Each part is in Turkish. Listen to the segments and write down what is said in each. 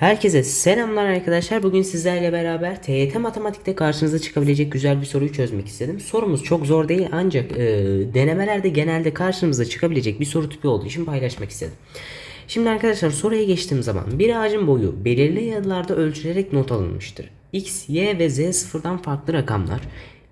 Herkese selamlar arkadaşlar. Bugün sizlerle beraber TYT Matematik'te karşınıza çıkabilecek güzel bir soruyu çözmek istedim. Sorumuz çok zor değil ancak e, denemelerde genelde karşımıza çıkabilecek bir soru tipi olduğu için paylaşmak istedim. Şimdi arkadaşlar soruya geçtiğim zaman bir ağacın boyu belirli yıllarda ölçülerek not alınmıştır. X, Y ve Z sıfırdan farklı rakamlar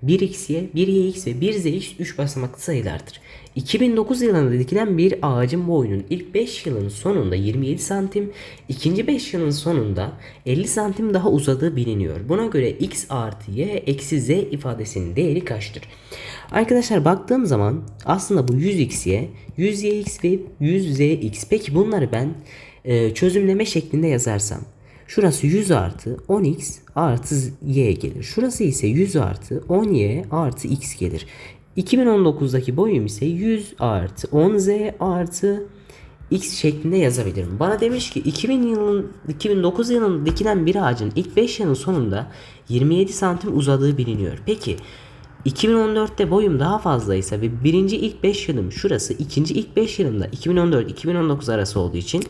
1xy, 1yx ve 1zx 3 basamaklı sayılardır. 2009 yılında dikilen bir ağacın boyunun ilk 5 yılın sonunda 27 santim, ikinci 5 yılın sonunda 50 santim daha uzadığı biliniyor. Buna göre x artı y eksi z ifadesinin değeri kaçtır? Arkadaşlar baktığım zaman aslında bu 100xy, 100yx ve 100zx. Peki bunları ben e, çözümleme şeklinde yazarsam Şurası 100 artı 10x artı y gelir. Şurası ise 100 artı 10y artı x gelir. 2019'daki boyum ise 100 artı 10z artı x şeklinde yazabilirim. Bana demiş ki 2000 yılın 2009 yılında dikilen bir ağacın ilk 5 yılın sonunda 27 santim uzadığı biliniyor. Peki 2014'te boyum daha fazlaysa ve birinci ilk 5 yılım şurası, ikinci ilk 5 yılımda 2014-2019 arası olduğu için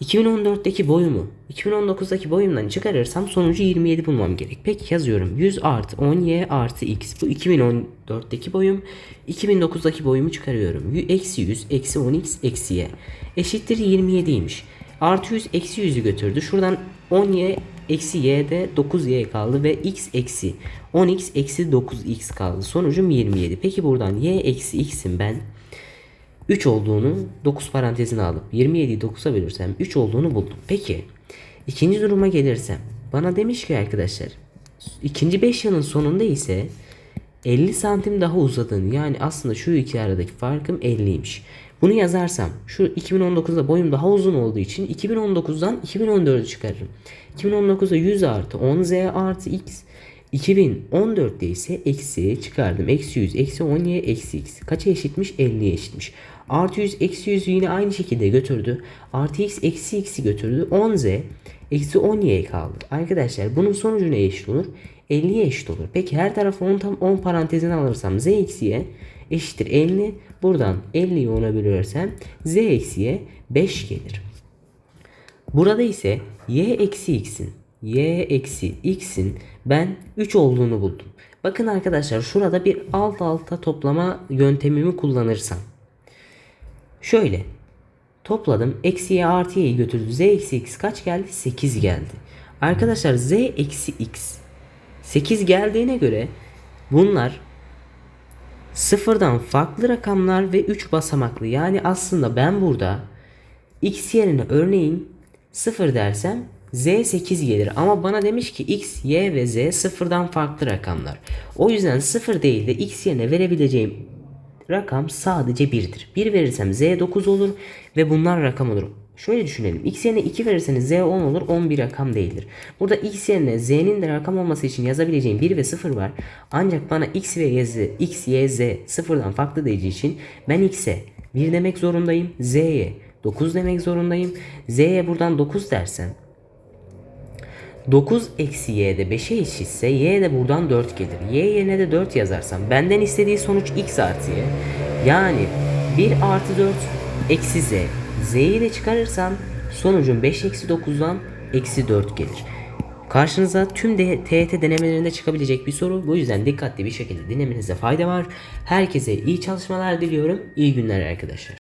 2014'teki boyumu 2019'daki boyumdan çıkarırsam sonucu 27 bulmam gerek. Peki yazıyorum 100 artı 10y artı x. Bu 2014'teki boyum. 2009'daki boyumu çıkarıyorum. Y- Eksi 100 eksi 10x eksi y. Eşittir 27'ymiş. Artı 100 eksi 100'ü götürdü. Şuradan 10y eksi y'de 9y kaldı ve x eksi 10x eksi 9x kaldı. Sonucum 27. Peki buradan y eksi x'in ben 3 olduğunu 9 parantezine alıp 27'yi 9'a bölürsem 3 olduğunu buldum. Peki ikinci duruma gelirsem bana demiş ki arkadaşlar ikinci 5 yılın sonunda ise 50 santim daha uzadığını yani aslında şu iki aradaki farkım 50'ymiş. Bunu yazarsam şu 2019'da boyum daha uzun olduğu için 2019'dan 2014'ü çıkarırım. 2019'da 100 artı 10z artı x 2014'te ise eksi çıkardım. Eksi 100, eksi 10y, eksi x. Kaça eşitmiş? 50'ye eşitmiş. Artı 100, eksi 100'ü yine aynı şekilde götürdü. Artı x, eksi x'i götürdü. 10z, eksi 10y kaldı. Arkadaşlar bunun sonucu ne eşit olur? 50'ye eşit olur. Peki her tarafı 10 tam 10 parantezine alırsam z eksiye eşittir 50. Buradan 50'yi 10'a bölürsem z eksiye 5 gelir. Burada ise y eksi x'in y eksi x'in ben 3 olduğunu buldum. Bakın arkadaşlar şurada bir alt alta toplama yöntemimi kullanırsam. Şöyle topladım. Eksi y artı y'yi götürdü. z eksi x kaç geldi? 8 geldi. Arkadaşlar z eksi x 8 geldiğine göre bunlar sıfırdan farklı rakamlar ve 3 basamaklı. Yani aslında ben burada x yerine örneğin 0 dersem z 8 gelir. Ama bana demiş ki x, y ve z sıfırdan farklı rakamlar. O yüzden 0 değil de x yerine verebileceğim rakam sadece 1'dir. 1 verirsem z 9 olur ve bunlar rakam olur. Şöyle düşünelim. X yerine 2 verirseniz z 10 olur. 10 bir rakam değildir. Burada x yerine z'nin de rakam olması için yazabileceğim 1 ve 0 var. Ancak bana x ve y, z, x, y, z sıfırdan farklı diyeceği için ben x'e 1 demek zorundayım. z'ye 9 demek zorundayım. z'ye buradan 9 dersem 9 eksi y de 5'e eşitse y de buradan 4 gelir. y yerine de 4 yazarsam benden istediği sonuç x artı y. Yani 1 artı 4 eksi z. z'yi de çıkarırsam sonucum 5 eksi 9'dan eksi 4 gelir. Karşınıza tüm de TYT denemelerinde çıkabilecek bir soru. Bu yüzden dikkatli bir şekilde dinlemenize fayda var. Herkese iyi çalışmalar diliyorum. İyi günler arkadaşlar.